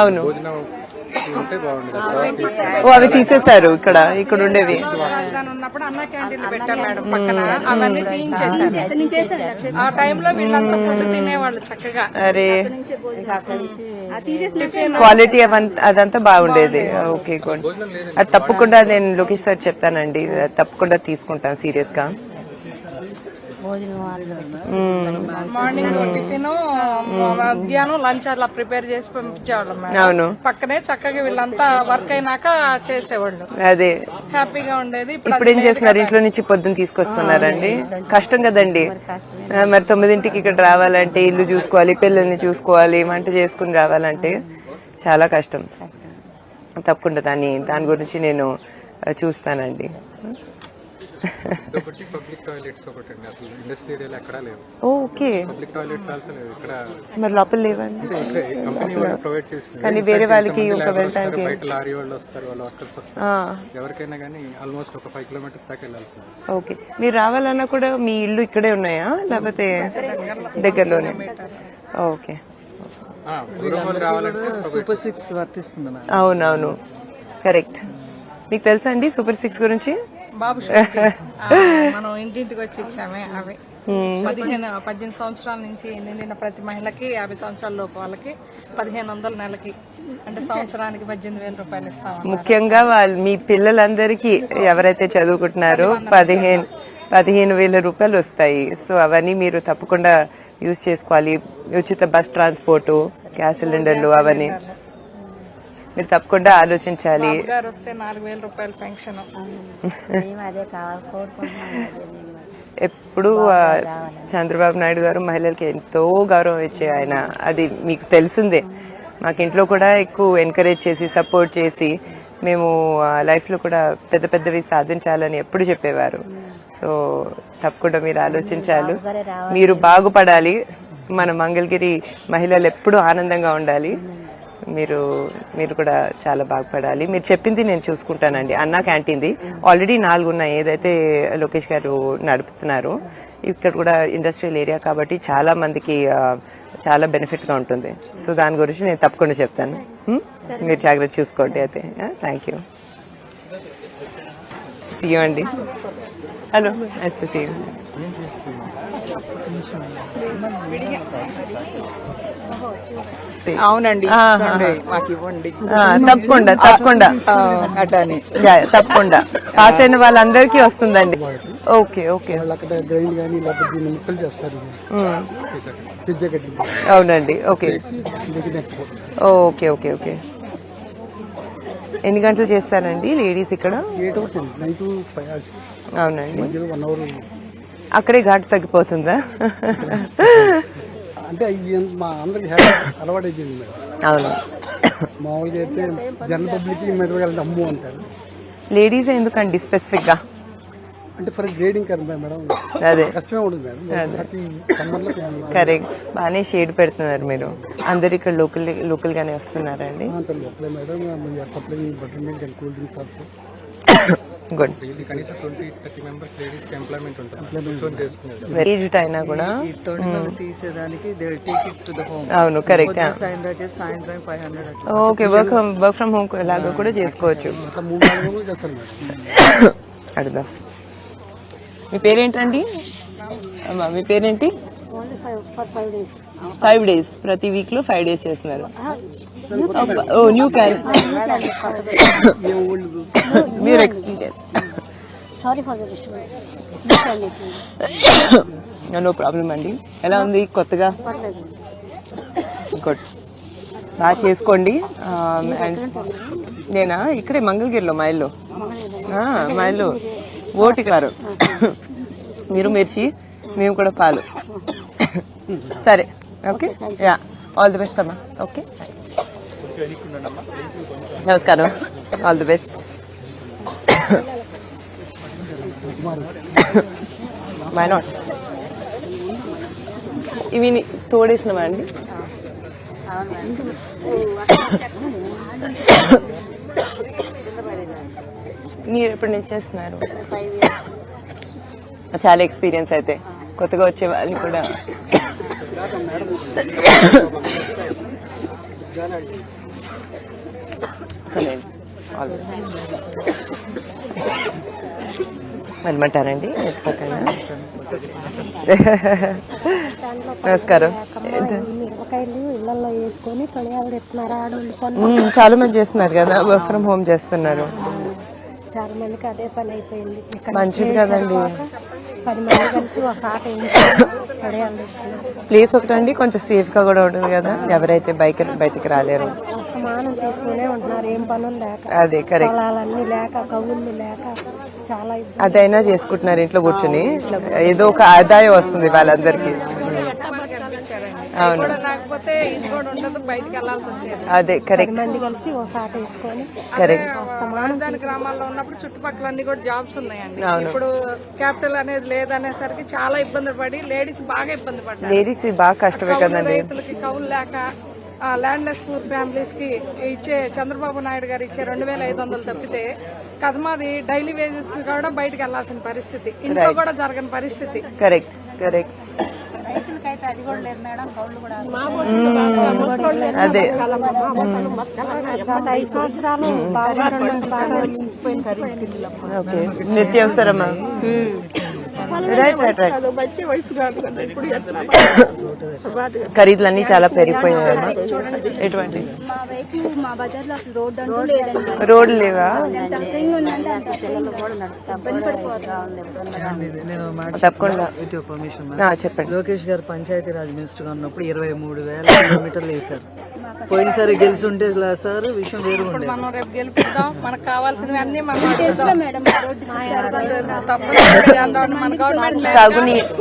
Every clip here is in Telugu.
అవును. ఓ అవి తీసేశారు ఇక్కడ ఇక్కడ ఉండేవి. రాజధాని ఉన్నప్పుడు అన్న క్యాంటీన్లు పెట్టాం మేడం పక్కన. అవన్నీ తీయించేసారు ఆ టైంలో వీళ్ళంతా ఫుడ్ తినేవాళ్ళు చక్కగా. అరే. క్వాలిటీ అవంత అదంతా బాగుండేది. Okay good. అది తప్పకుండా నేను లోకేష్ సార్ చెప్తానండి. తప్పకుండా తీసుకుంటాను సీరియస్గా. మార్నింగ్ టిఫిన్ మధ్యాహ్నం లంచ్ అలా ప్రిపేర్ చేసి పంపించేవాళ్ళం అవును. పక్కనే చక్కగా వీళ్ళంతా వర్క్ అయినాక చేసేవాళ్ళు. అదే. హ్యాపీగా ఉండేది. ఇప్పుడు ఏం చేస్తున్నారు? ఇంట్లో నుంచి పొద్దున్న తీసుకొస్తున్నారండి. కష్టం కదండి. మరి తొమ్మిదింటికి ఇక్కడ రావాలంటే ఇల్లు చూసుకోవాలి పిల్లల్ని చూసుకోవాలి వంట చేసుకుని రావాలంటే చాలా కష్టం. తప్పకుండా దాని దాని గురించి నేను చూస్తానండి. ఒకటి పబ్లిక్ టాయిలెట్స్ ఒకటి అండి అసలు ఇండస్ట్రీ ఏరియాలో ఎక్కడా లేవు. ఓకే. పబ్లిక్ టాయిలెట్స్ ఆల్సో లేవు ఇక్కడ మరి లోపల లేవండి. కంపెనీ వాళ్ళు ప్రొవైడ్ చేస్తుంది కానీ వేరే వాళ్ళకి ఒక వస్తారు, బయట లారీ వాళ్ళు వస్తారు వాళ్ళ వర్కర్స్ వస్తారు. ఎవరికైనా కానీ ఆల్మోస్ట్ ఒక ఫైవ్ కిలోమీటర్స్ దాకా వెళ్ళాల్సింది. ఓకే. మీరు రావాలన్నా కూడా మీ ఇల్లు ఇక్కడే ఉన్నాయా? లేకపోతే దగ్గరలోనే? ఓకే. సూపర్ సిక్స్ వర్తిస్తుంది అవునవును. కరెక్ట్. మీకు తెలుసా అండి సూపర్ సిక్స్ గురించి? బాబు మనం ఇంటింటికి వచ్చి ఇచ్చామే అవి. పదిహేను పద్దెనిమిది సంవత్సరాల నుంచి నిండిన ప్రతి మహిళకి యాభై సంవత్సరాల లోపు వాళ్ళకి పదిహేను వందల నెలకి అంటే సంవత్సరానికి పద్దెనిమిది వేల రూపాయలు ఇస్తాం ముఖ్యంగా వాళ్ళు మీ పిల్లలందరికీ ఎవరైతే చదువుకుంటున్నారో పదిహేను పదిహేను వేల రూపాయలు వస్తాయి. సో అవన్నీ మీరు తప్పకుండా యూజ్ చేసుకోవాలి. ఉచిత బస్ ట్రాన్స్పోర్ట్ గ్యాస్ సిలిండర్లు అవన్నీ. మీరు తప్పకుండా ఆలోచించాలి. వస్తే నాలుగు వేల రూపాయల పెన్షన్. ఎప్పుడు చంద్రబాబు నాయుడు గారు మహిళలకి ఎంతో గౌరవం ఇచ్చే ఆయన. అది మీకు తెలిసిందే. మాకు ఇంట్లో కూడా ఎక్కువ ఎంకరేజ్ చేసి సపోర్ట్ చేసి మేము లైఫ్లో కూడా పెద్ద పెద్దవి సాధించాలని ఎప్పుడు చెప్పేవారు. సో తప్పకుండా మీరు ఆలోచించాలి. మీరు బాగుపడాలి. మన మంగళగిరి మహిళలు ఎప్పుడూ ఆనందంగా ఉండాలి. మీరు మీరు కూడా చాలా బాగుపడాలి. మీరు చెప్పింది నేను చూసుకుంటానండి. అన్నా క్యాంటీన్ది. ఆల్రెడీ నాలుగు ఉన్నాయి ఏదైతే లోకేష్ గారు నడుపుతున్నారు ఇక్కడ కూడా ఇండస్ట్రియల్ ఏరియా కాబట్టి చాలా మందికి చాలా బెనిఫిట్గా ఉంటుంది. సో దాని గురించి నేను తప్పకుండా చెప్తాను. మీరు జాగ్రత్త చూసుకోండి అయితే. థ్యాంక్ యూ సీఎం అండి. హలో నైస్ సీ అవునండి ఆహా. ఇచ్చండి, మాకు ఇవ్వండి. తప్పకుండా తప్పకుండా. అట్లానే. తప్పకుండా. పాస్ అయిన వాళ్ళందరికీ వస్తుందండి. Okay okay. అవునండి ఓకే. Okay okay okay. ఎన్ని గంటలు చేస్తారండి లేడీస్ ఇక్కడ? అవునండి. అక్కడే ఘాటు తగ్గిపోతుందా? అంటే మా అందరికి అలవాటు అయిపోయింది మేడం. అవును. మామూలుగా అయితే జనరల్ పబ్లిక్ అమ్ము అంటారు. లేడీస్ ఎందుకండి స్పెసిఫిక్గా అంటే ఫర్ గ్రేడింగ్ కదా మేడం. అదే. కష్టమే ఉంటుంది మేడం. కరెక్ట్. బాగానే షేడ్ పెడుతున్నారు మీరు. అందరు ఇక్కడ లోకల్ లోకల్ గానే వస్తున్నారండి లోపలే madam butter milk and cool drinks good. Aged అయినా కూడా. తీసేదానికి హోమ్ అవును correct okay work work from home లాగా కూడా చేసుకోవచ్చు. అట్లా. మూడు నాలుగు రోజులు చేస్తారు మేడం. అడుగుదాం. మీ పేరేంటండి? అమ్మా మీ పేరేంటి? ఫైవ్ డేస్ ఫైవ్ డేస్ ప్రతి వీక్లో ఫైవ్ డేస్ చేస్తున్నారు. ఓ న్యూ క్యాన్ మీరు experience sorry for the disturbance no problem అండి. ఎలా ఉంది కొత్తగా? గుడ్ బాగా చేసుకోండి. అండ్ నేనా? ఇక్కడే మంగళగిరిలో మా ఇల్లు ఆ, మా ఇల్లు ఓటి కారు. మీరు మిర్చి మేము కూడా పాలు. సరే. Okay yeah. All the best అమ్మా. ఓకే? నమస్కారం. ఆల్ ది బెస్ట్ మై నాట్ ఇవి తోడేసినవా అండి? మీరు ఎప్పటి నుంచి చేస్తున్నారు? చాలా ఎక్స్పీరియన్స్ అయితే. కొత్తగా వచ్చే వాళ్ళు కూడా. ఆడవాళ్ళు కొన్ని మ్మ్, చాలా మంది చేస్తున్నారు కదా. వర్క్ ఫ్రమ్ హోమ్ చేస్తున్నారు. చాలా మందికి అదే పని అయిపోయింది. మంచిది కదండి. ప్లేస్ ఒకటండి కొంచెం సేఫ్గా కూడా ఉంటుంది కదా. ఎవరైతే బైక్ బయటికి రాలేరు. అస్తమానం తీస్తూనే ఉంటున్నారు. ఏం పనులు లేక అదే కరెక్ట్ పొలాలన్నీ లేక కవుళ్ళు లేక చాలా ఇబ్బంది. అదైనా చేసుకుంటున్నారు ఇంట్లో కూర్చుని. ఏదో ఒక ఆదాయం వస్తుంది వాళ్ళందరికీ. అవి కూడా లేకపోతే ఇది కూడా ఉండదు బయటికి వెళ్ళాల్సి వచ్చేది. అదే కరెక్ట్ మంది కలిసి ఒక ఆట వేసుకొని కరెక్ట్ రాజధాని గ్రామాల్లో ఉన్నప్పుడు చుట్టుపక్కల అన్ని కూడా జాబ్స్ ఉన్నాయండి. ఇప్పుడు క్యాపిటల్ అనేది లేదనేసరికి చాలా ఇబ్బంది పడి లేడీస్ బాగా ఇబ్బంది పడ్డారు. లేడీస్ బాగా కష్టమే కదండి. రైతులకి కౌలు లేక ల్యాండ్లెస్ పూర్ ఫ్యామిలీస్కి ఇచ్చే చంద్రబాబు నాయుడు గారు ఇచ్చే రెండు వేల ఐదు వందలు తప్పితే కదమాది డైలీ వేజెస్కి కూడా బయటకు వెళ్ళాల్సిన పరిస్థితి. ఇంట్లో కూడా జరగని పరిస్థితి. కరెక్ట్ కరెక్ట్ అదే బాగా రెండు బాగా ఓకే నిత్యావసరమా? ఖరీదులన్నీ చాలా పెరిగిపోయాయమ్మా. ఎటువంటి? మా వైపు మా బజార్లో అసలు రోడ్డు అంటూ లేదండి. రోడ్లు లేవా? తప్పకుండా. చెప్పండి. లోకేష్ గారు పంచాయతీ రాజ్ మినిస్టర్గా ఉన్నప్పుడు ఇరవై మూడు వేల కిలోమీటర్లు వేశారు. పోయినసారి గెలిచి ఉంటే సార్ విషయం వేరు మనం రేపు గెలిపిద్దాం మనకు కావాల్సినవి అన్ని మనం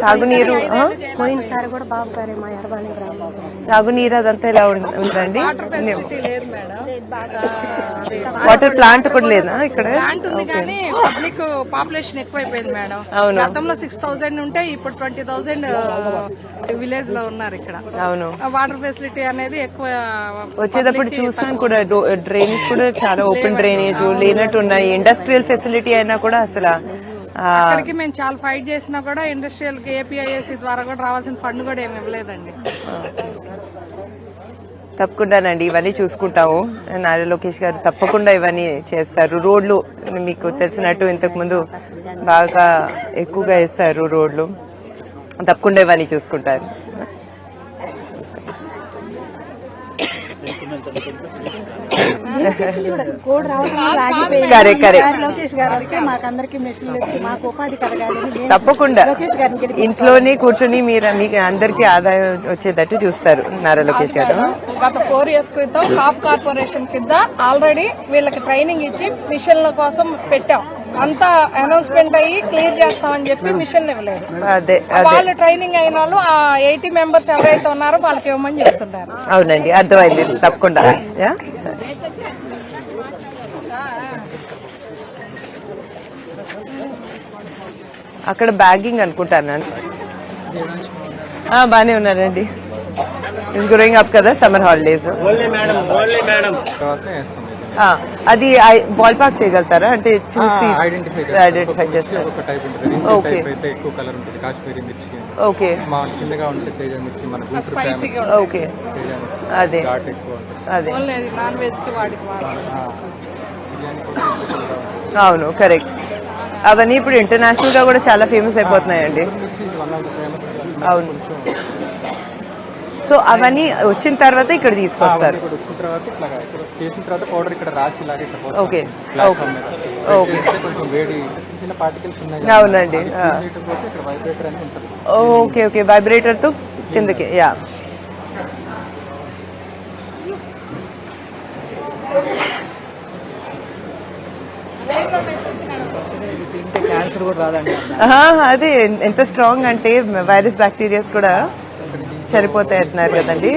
తాగునీరు? పోయినసారి కూడా బాబు గారే మా ఎర్రబాణి గ్రామంలో తాగునీరు అదంతా ఎలా ఉం- ఉందండి? వాటర్ ప్లాంట్ కూడా లేదా ఇక్కడ? ప్లాంట్ ఉంది కానీ పబ్లిక్ పాపులేషన్ ఎక్కువైపోయింది మేడం. అవును. గతంలో సిక్స్ థౌసండ్ ఉంటే ఇప్పుడు ట్వంటీ థౌసండ్ విలేజ్లో ఉన్నారు ఇక్కడ. అవును. వాటర్ ఫెసిలిటీ అనేది ఎక్కువ వచ్చేటప్పుడు చూసాను కూడా డ్రైనేజ్ కూడా చాలా ఓపెన్ డ్రైనేజ్ లేనట్టు ఉన్నాయి. ఇండస్ట్రియల్ ఫెసిలిటీ అయినా కూడా అసలు అక్కడికి మేము చాలా ఫైట్ చేసినా కూడా ఇండస్ట్రియల్కి ఏపీఐఎస్సి ద్వారా కూడా రావాల్సిన ఫండ్ కూడా ఏమి ఇవ్వలేదండి. తప్పకుండానండి ఇవన్నీ చూసుకుంటాము. నారా లోకేష్ గారు తప్పకుండా ఇవన్నీ చేస్తారు. రోడ్లు మీకు తెలిసినట్టు ఇంతకుముందు బాగా ఎక్కువగా వేస్తారు రోడ్లు. తప్పకుండా ఇవన్నీ చూసుకుంటారు. కోడ్ రావడం వల్ల ఆగిపోయింది కరెక్ట్ కరెక్ట్ ఈసారి లోకేష్ గారు వస్తే మాకందరికి మెషిన్లు వచ్చి మాకు ఉపాధి కలగాలని మేము తప్పకుండా. లోకేష్ గారిని గెలిపించాలి. ఇంట్లోనే కూర్చొని మీరు మీకు అందరికీ ఆదాయం వచ్చేటట్టు చూస్తారు నారా లోకేష్ గారు. గత ఫోర్ ఇయర్స్ క్రితం కాప్ కార్పొరేషన్ కింద ఆల్రెడీ వీళ్ళకి ట్రైనింగ్ ఇచ్చి మిషన్ల కోసం పెట్టాం. అంతా అనౌన్స్మెంట్ అయ్యి క్లియర్ చేస్తామని చెప్పి మిషన్ ఇవ్వలేదు. అదే అదే. వాళ్ళు ట్రైనింగ్ అయిన వాళ్ళు ఆ ఎయిటీ మెంబర్స్ ఎవరైతే ఉన్నారో వాళ్ళకి ఇవ్వమని చెప్తున్నారు. అవునండి అర్థమైంది. తప్పకుండా. యా సరే. అక్కడ బ్యాగింగ్ అనుకుంటాను ఆ, బానే ఉన్నారండి. ఇస్ గ్రోయింగ్ అప్ కదా సమ్మర్ హాలిడేస్ తర్వాత వేస్తాం. ఇది. అది బాల్ పార్క్ చేయగలుగుతారా? అంటే చూసి ఐడెంటిఫై ఐడెంటిఫై చేస్తారు. ఒక టైప్ ఉంటుంది. ఇంకో Okay. టైప్ అయితే ఎక్కువ కలర్ ఉంటుంది. కాశ్మీరీ మిర్చి ఓకే స్మాల్ చిన్నగా ఉంటే తేజ మిర్చి మన గుంటూరు స్పైసీగా ఫేమస్ ఓకే మిర్చి. అదే. ఘాట్ ఎక్కువ ఉంటుంది. అదే. అవును కరెక్ట్ అవన్నీ ఇప్పుడు ఇంటర్నేషనల్గా కూడా చాలా ఫేమస్ అయిపోతున్నాయండి. అవును. సో అవన్నీ వచ్చిన తర్వాత ఇక్కడ తీసుకొస్తారు. చేసిన తర్వాత పౌడర్ ఇక్కడ రాసి ఇలాగే ఇక్కడ పోస్తాం. ఓకే ప్లాట్ఫామ్ మీద. ఓకే చేస్తే కొంచెం వేడి చిన్న చిన్న పార్టికల్స్ ఉన్నాయి అవునండి. ఇక్కడ వైబ్రేటర్ అని ఉంటుంది. ఓకే ఓకే వైబ్రేటర్తో కిందకి యా ఇది తింటే క్యాన్సర్ కూడా రాదండి. అదే. ఎంత స్ట్రాంగ్ అంటే వైరస్ బ్యాక్టీరియాస్ కూడా చనిపోతాయి అంటున్నారు కదండి.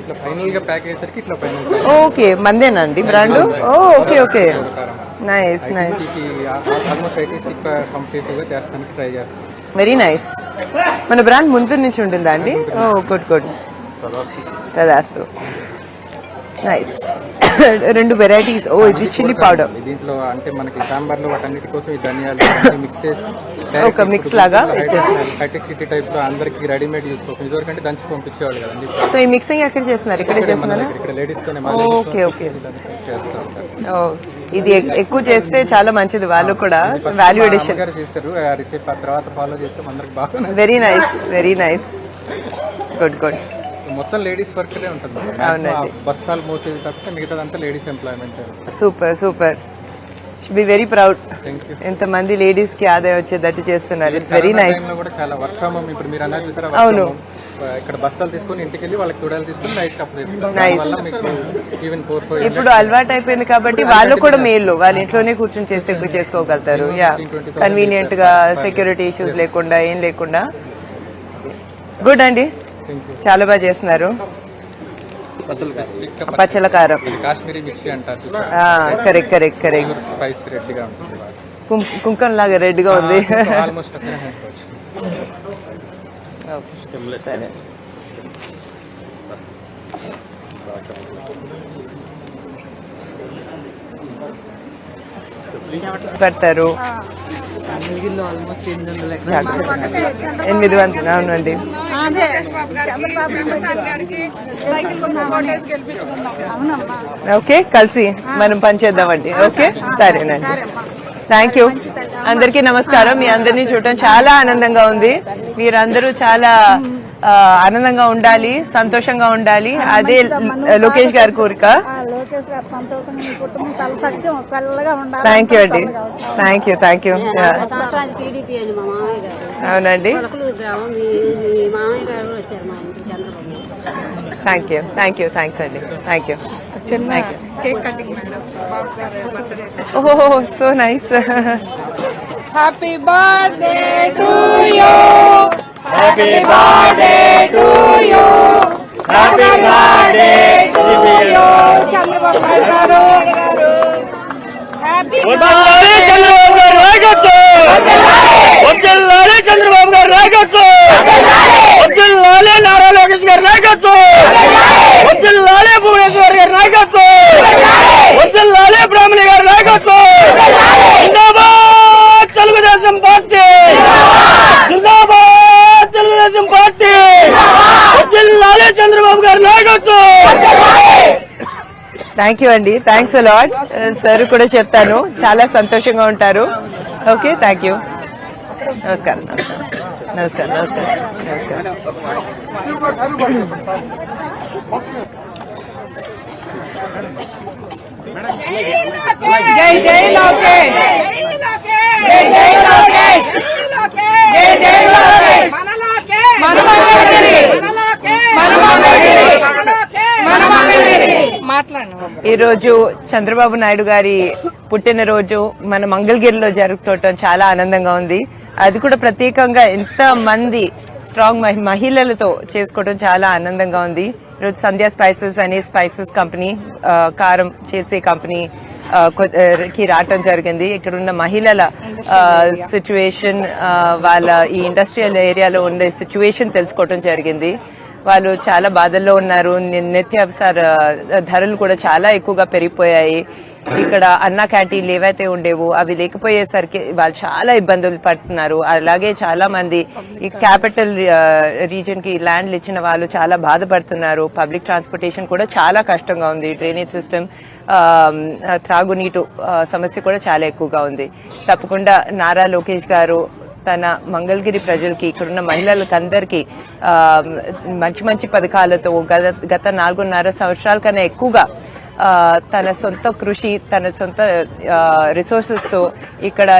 ఇట్లా ఫైనల్గా ప్యాక్ అయ్యేసరికి ఇట్లా final okay మందేనండి brand? Oh okay okay. Nice nice almost ITC కంప్లీట్గా చేస్తానికి ట్రై చేస్తాం. వెరీ నైస్ మన బ్రాండ్ ముందు నుంచి ఉంటుందా అండి? ఓ గుడ్ గుడ్ తదాస్తు. నైస్ రెండు వెరైటీస్ ఓ ఇది చిల్లీ పౌడర్ దీంట్లో అంటే మనకి సాంబార్లో వాటన్నిటి కోసం ఈ ధనియాలు మిక్స్ చేసి ఒక mix లాగా ఇచ్చేస్తున్నారు. హైటెక్ సిటీ టైప్లో అందరికి రెడీమేడ్ తీసుకోవచ్చు ఇదివరకు అంటే దంచి పంపించేవాళ్ళు కదండి సో ఈ మిక్సింగ్ ఎక్కడ చేస్తున్నారు? ఇక్కడే చేస్తున్నారా? ఇక్కడ లేడీస్ తోనే ఓకే ఓకే ఓ, ఇది ఎక్- ఎక్కువ చేస్తే చాలా మంచిది. వాళ్ళు కూడా వాల్యూ ఎడిషన్ చేస్తారు ఆ రిసిప్ట్ ఆ తర్వాత ఫాలో చేస్తే అందరికి బాగా very nice very nice good good మొత్తం లేడీస్ వర్క్ ఉంటుంది అవునండి. బస్తాలు మోసేది తప్పితే మిగతాదంతా ladies employment super super. Should be very proud thank you ఎంతమంది లేడీస్కి ఆదాయం వచ్చేటట్టు చేస్తున్నారు. ఇట్స్ వెరీ నైస్ కూడా చాలా వర్క్ ఫ్రమ్ హోమ్. ఇప్పుడు మీరు అన్నారు చూసారా అవును. ఇక్కడ బస్తాలు తీసుకొని ఇంటికి వెళ్ళి వాళ్ళకి తుడాలు తీసుకొని నైట్ అప్పుడు ఇప్పుడు అలవాటు అయిపోయింది కాబట్టి వాళ్ళు కూడా మేలు. వాళ్ళ ఇంట్లోనే కూర్చొని చేసి ఎక్కువ చేసుకోగలుగుతారు. యా కన్వీనియంట్గా సెక్యూరిటీ ఇష్యూస్ లేకుండా ఏం లేకుండా. గుడ్ అండి. చాలా బాగా చేస్తున్నారు. పచ్చల కారం. కరెక్ట్ కరెక్ట్ కరెక్ట్ రెడ్గా కుంకం లాగా రెడ్గా ఉంది సరే. పెడతారు. ఎనిమిది వందల అవునండి. ఓకే కలిసి మనం పనిచేద్దామండి ఓకే సరేనండి. థ్యాంక్ యూ అందరికీ నమస్కారం. మీ అందరినీ చూడటం చాలా ఆనందంగా ఉంది. మీరందరూ చాలా ఆనందంగా ఉండాలి సంతోషంగా ఉండాలి. అదే లోకేష్ గారి కోరిక. ఆ లోకేష్ గారు సంతోషంగా మీ కుటుంబం తల సత్యం చల్లగా ఉండాలి థ్యాంక్ యూ అండి. థ్యాంక్ యూ థ్యాంక్ యూ అవునండి. Thank you thank you thanks అండి. థ్యాంక్ యూ ఓహో so nice happy birthday to you happy birthday to you happy birthday to you Chandrababu garu. Happy Chandrababu గారు నాయకత్వం. వద్దుల్లాలే చంద్రబాబు గారు నాయకత్వం. వద్దుల్లాలే నారా లోకేష్ గారి నాయకత్వం. వద్దుల్లాలే భువనేశ్వర్ గారి నాయకత్వం. వద్దుల్లాలే బ్రాహ్మణి గారి నాయకత్వం. జిందాబాద్ తెలుగుదేశం పార్టీ. జిందాబాద్. తెలుగుదేశం పార్టీ! వద్దుల్లాలే చంద్రబాబు గారి నాయకత్వం! థ్యాంక్ యూ అండి థ్యాంక్స్ అలాట్ సార్ కూడా చెప్తాను చాలా సంతోషంగా ఉంటారు. ఓకే థ్యాంక్ యూ నమస్కారం. నమస్కారం. నమస్కారం. నమస్కారం జై జై లోకేష్! జై జై లోకేష్! జై జై లోకేష్! ఈరోజు చంద్రబాబు నాయుడు గారి పుట్టినరోజు మన మంగళగిరిలో జరుపుకోవటం చాలా ఆనందంగా ఉంది. అది కూడా ప్రత్యేకంగా ఎంత మంది స్ట్రాంగ్ మహి- మహిళలతో చేసుకోవడం చాలా ఆనందంగా ఉంది. ఈరోజు సంధ్యా స్పైసెస్ అనే స్పైసెస్ కంపెనీ కారం చేసే కంపెనీ కొ- కి రావటం జరిగింది. ఇక్కడ ఉన్న మహిళల సిచ్యువేషన్ వాళ్ళ ఈ ఇండస్ట్రియల్ ఏరియాలో ఉండే సిచ్యువేషన్ తెలుసుకోవటం జరిగింది. వాళ్ళు చాలా బాధల్లో ఉన్నారు. ని- నిత్యావసర ధరలు కూడా చాలా ఎక్కువగా పెరిగిపోయాయి. ఇక్కడ అన్న క్యాంటీన్లు ఏవైతే ఉండేవో అవి లేకపోయేసరికి వాళ్ళు చాలా ఇబ్బందులు పడుతున్నారు. అలాగే చాలా మంది ఈ క్యాపిటల్ రీజన్కి ల్యాండ్లు ఇచ్చిన వాళ్ళు చాలా బాధపడుతున్నారు. పబ్లిక్ ట్రాన్స్పోర్టేషన్ కూడా చాలా కష్టంగా ఉంది. డ్రైనేజ్ సిస్టమ్ త్రాగునీటు సమస్య కూడా చాలా ఎక్కువగా ఉంది. తప్పకుండా నారా లోకేష్ గారు తన మంగళగిరి ప్రజలకి ఇక్కడున్న మహిళలకు అందరికీ మంచి మంచి పథకాలతో గత గత నాలుగున్నర సంవత్సరాల కన్నా ఎక్కువగా తన సొంత కృషి తన సొంత రిసోర్సెస్తో ఇక్కడ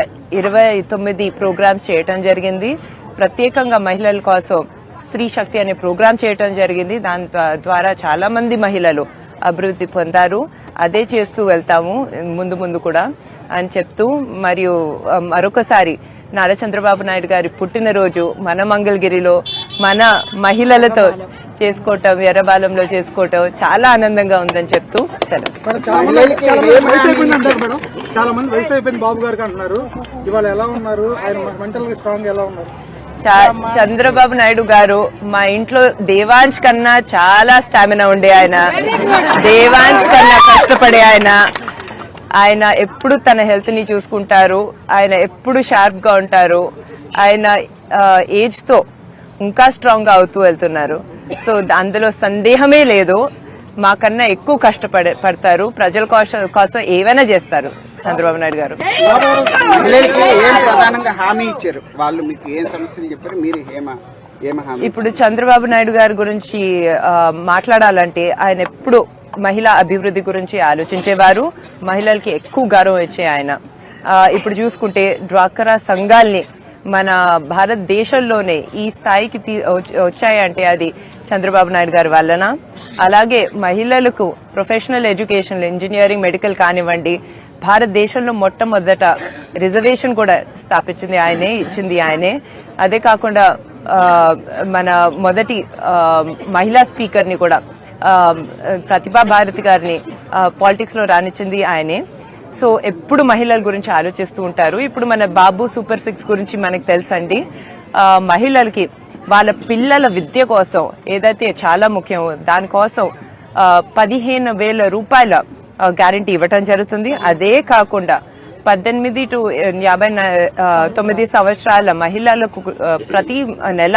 ఇరవై తొమ్మిది ప్రోగ్రామ్స్ చేయటం జరిగింది. ప్రత్యేకంగా మహిళల కోసం స్త్రీ శక్తి అనే ప్రోగ్రామ్ చేయటం జరిగింది. దాని ద్వారా చాలా మంది మహిళలు అభివృద్ధి పొందారు. అదే చేస్తూ వెళ్తాము ముందు ముందు కూడా అని చెప్తూ మరియు మరొకసారి నారా చంద్రబాబు నాయుడు గారి పుట్టినరోజు మన మంగళగిరిలో మన మహిళలతో చేసుకోవటం ఎర్రబాలంలో చేసుకోవటం చాలా ఆనందంగా ఉందని చెప్తూ సెలవు చాలా మంది వయసు అయిపోయింది బాబు గారికి అంటున్నారు. ఇవాళ ఎలా ఉన్నారు? ఆయన మెంటల్గా స్ట్రాంగ్ ఎలా ఉన్నారు? చా- చంద్రబాబు నాయుడు గారు మా ఇంట్లో దేవాంశ్ కన్నా చాలా స్టామినా ఉండే ఆయన. దేవాంశ్ కన్నా కష్టపడే ఆయన. ఆయన ఎప్పుడు తన హెల్త్ని చూసుకుంటారు. ఆయన ఎప్పుడు షార్ప్గా ఉంటారు. ఆయన ఏజ్తో ఇంకా స్ట్రాంగ్గా అవుతూ వెళ్తున్నారు. సో అందులో సందేహమే లేదు. మాకన్నా ఎక్కువ కష్టపడే పడతారు. ప్రజల కోసం కోసం ఏవైనా చేస్తారు చంద్రబాబు నాయుడు గారు. ఏం ప్రధానంగా హామీ ఇచ్చారు? వాళ్ళు మీకు ఏం సమస్యలు చెప్పారు? మీరు ఏమ ఇప్పుడు చంద్రబాబు నాయుడు గారి గురించి మాట్లాడాలంటే ఆయన ఎప్పుడు మహిళా అభివృద్ధి గురించి ఆలోచించేవారు. మహిళలకి ఎక్కువ గౌరవం ఇచ్చే ఆయన. ఇప్పుడు చూసుకుంటే డ్వాక్రా సంఘాల్ని మన భారతదేశంలోనే ఈ స్థాయికి వచ్చాయంటే అది చంద్రబాబు నాయుడు గారి వలన అలాగే మహిళలకు ప్రొఫెషనల్ ఎడ్యుకేషన్ ఇంజనీరింగ్ మెడికల్ కానివ్వండి భారతదేశంలో మొట్టమొదట రిజర్వేషన్ కూడా స్థాపించింది ఆయనే ఇచ్చింది ఆయనే. అదే కాకుండా మన మొదటి మహిళా స్పీకర్ని కూడా ప్రతిభా భారతి గారిని పాలిటిక్స్లో రానిచ్చింది ఆయనే. సో ఎప్పుడు మహిళల గురించి ఆలోచిస్తూ ఉంటారు. ఇప్పుడు మన బాబు సూపర్ సిక్స్ గురించి మనకు తెలుసండి. మహిళలకి వాళ్ళ పిల్లల విద్య కోసం ఏదైతే చాలా ముఖ్యం దానికోసం పదిహేను వేల రూపాయల గ్యారంటీ ఇవ్వటం జరుగుతుంది. అదే కాకుండా పద్దెనిమిది టు యాభై తొమ్మిది సంవత్సరాల మహిళలకు ప్రతి నెల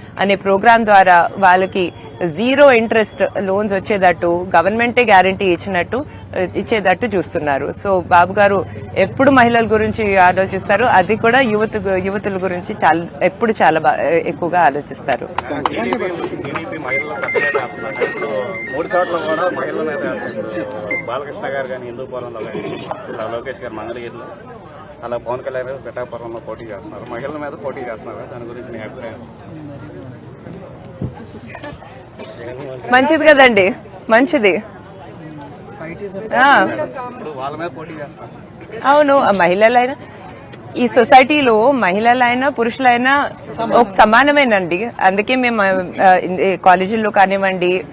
అనే ప్రోగ్రాం ద్వారా వాళ్ళకి జీరో ఇంట్రెస్ట్ లోన్స్ వచ్చేటట్టు గవర్నమెంటే గ్యారంటీ ఇచ్చినట్టు ఇచ్చేటట్టు చూస్తున్నారు. సో బాబు గారు ఎప్పుడు మహిళల గురించి ఆలోచిస్తారు? అది కూడా యువత యువతుల గురించి చాలా ఎప్పుడు చాలా ఎక్కువగా ఆలోచిస్తారు. మూడు చోట్ల కూడా మహిళల మీద బాలకృష్ణ గారు కానీ హిందూపురంలో కానీ లోకేష్ గారు మంగళగిరిలో అలా పవన్ కళ్యాణ్ గారు పిఠాపురంలో పోటీ చేస్తున్నారు. మహిళల మీద పోటీ చేస్తున్నారు. దాని గురించి మీ అభిప్రాయం? మంచిది కదండి. మంచిది. ఆ, అవును మహిళలైనా ఈ సొసైటీలో మహిళలైనా పురుషులైనా ఒక సమానమేనండి. అందుకే మేము కాలేజీల్లో కానివ్వండి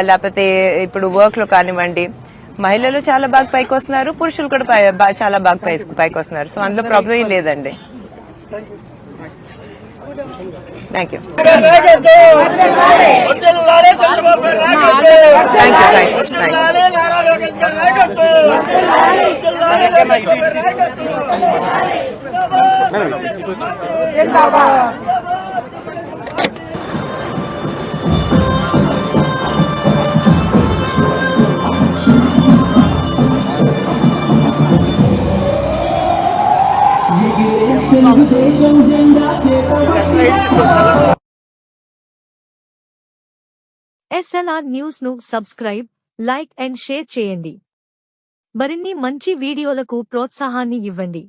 లేకపోతే ఇప్పుడు వర్క్లో కానివ్వండి మహిళలు చాలా బాగా పైకి వస్తున్నారు పురుషులు కూడా పై- చాలా బాగా పైకి వస్తున్నారు సో అందులో ప్రాబ్లం ఏం లేదండి. థ్యాంక్ యూ వర్ధిల్లాలి చంద్రబాబు గారి నాయకత్వం. ఎస్ఎల్ఆర్ న్యూస్ను సబ్స్క్రైబ్ లైక్ అండ్ షేర్ చేయండి. మరిన్ని మంచి వీడియోలకు ప్రోత్సాహాన్ని ఇవ్వండి.